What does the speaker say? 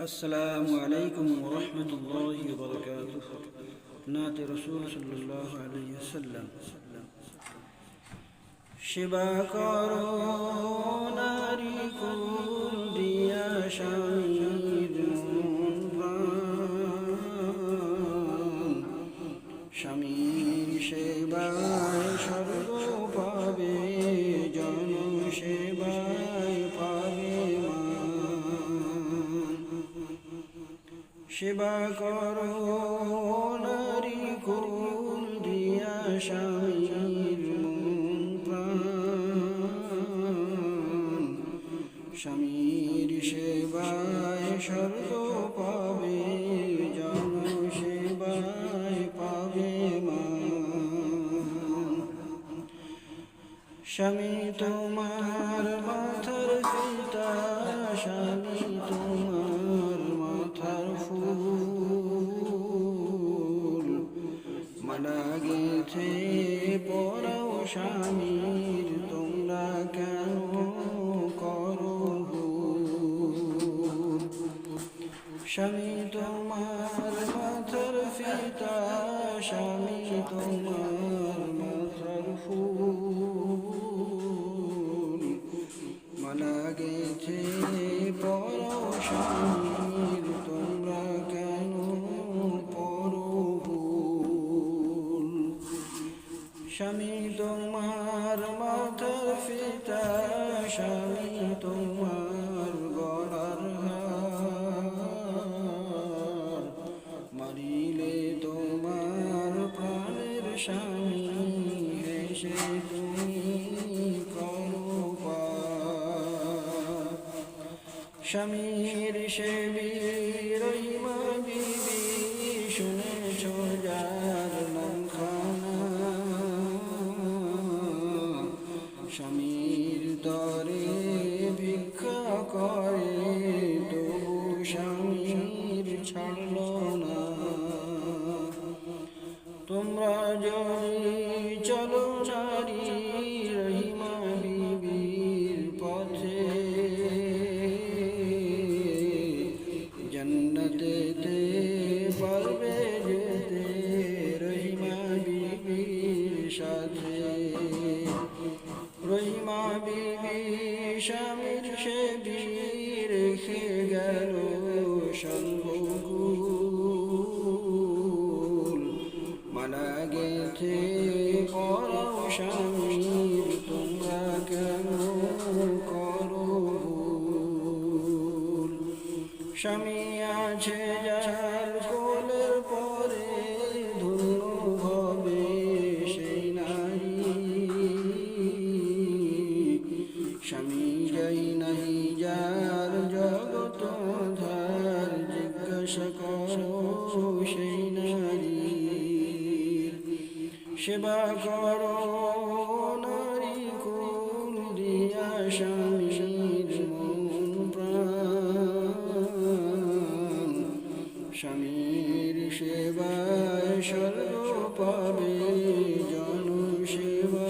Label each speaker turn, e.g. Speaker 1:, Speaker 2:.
Speaker 1: السلام عليكم ورحمة الله وبركاته نات رسول صلى الله عليه وسلم সেবা করো নারী কুল দিয়া স্বামীর মন প্রাণ। স্বামীর সেবায় স্বর্গ পাবে সেবা করো নারী কুল দিয়া স্বামীর মন স্বামীর সেবায় স্বর্গ পাবে জন সেবায় পাবে মান। স্বামী তোমার মাথার পিতা স্বামী স্বামীর তোমরা কেন করো? স্বামী তোমার মাথার ফিতা স্বামী তোমার স্বামী তোমার মাথার পিতা স্বামী তোমার গড়ার মারিলে তোমার প্রাণের স্বামী হেসে তুমি। স্বামীর সে তোমরা গেছে পরাও স্বামীর তোমরা কেন করো স্বামী আছে যার কোলের পরে ধন্য হবে সেই নারী। স্বামী যাই নাই যার জগত ধার, জিজ্ঞাসা সেবা করো নারী কুল দিয়া স্বামীর মন প্রাণ। স্বামীর সেবায় সর্ব পাবে জন সেবা